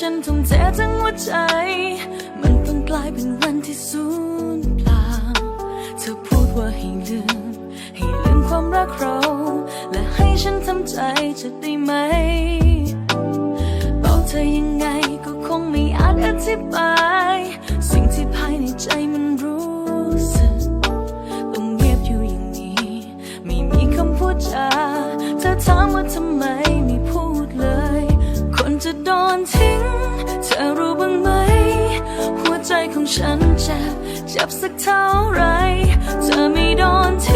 ฉันทุ่มันต้องกลายเป็นวันที่สูญเปล่า เธอพูดว่าให้ลืม ให้ลืมความรักเรา และให้ฉันทำใจจะได้ไหม บอกเธอยังไงก็คงไม่อาจอธิบาย สิ่งที่ภายในใจมันรู้สึก ต้องเงียบอยู่อย่างนี้ ไม่มีคำพูดจา เธอถามว่าทำไม ฉันเจ็บเจ็บสักเท่าไร เธอไม่โดนทิ้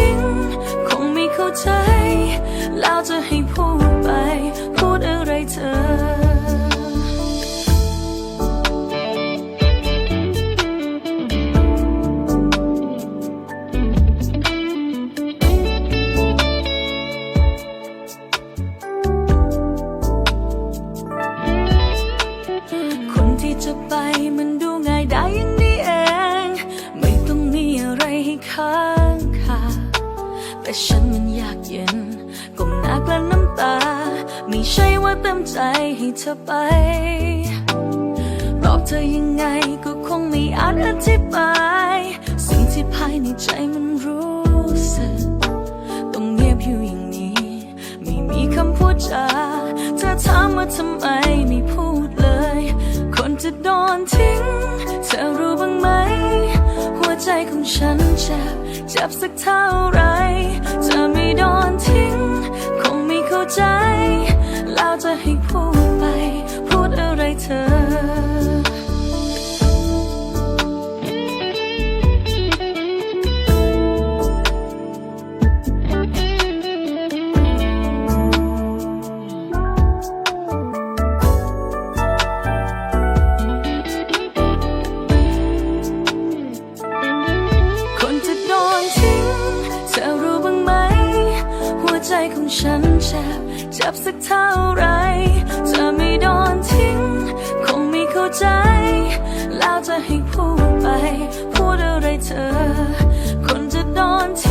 แต่ฉันมันอยากเย็นก้มหน้ากลั้นน้ำตา ไม่ใช่ว่าเต็มใจให้เธอไปบอกเธอยังไงก็คงไม่อาจอธิบาย สิ่งที่ภายในใจมันรู้สึก ต้องเงียบอยู่อย่างนี้ ไม่มีคำพูดจาเธอถามว่าทำไมไม่พูดเลย คนจะโดนทิ้ง เธอรู้บ้างไหม หัวใจของฉันเจ็บเจ็บสักเท่าไหร ของฉันเจ็บเจ็บสักเท่าไรเธอไม่โดนทิ้ง คงไม่เข้าใจ แล้วจะให้พูดไป พูดอะไรเธอคนจะโดนทิ้ง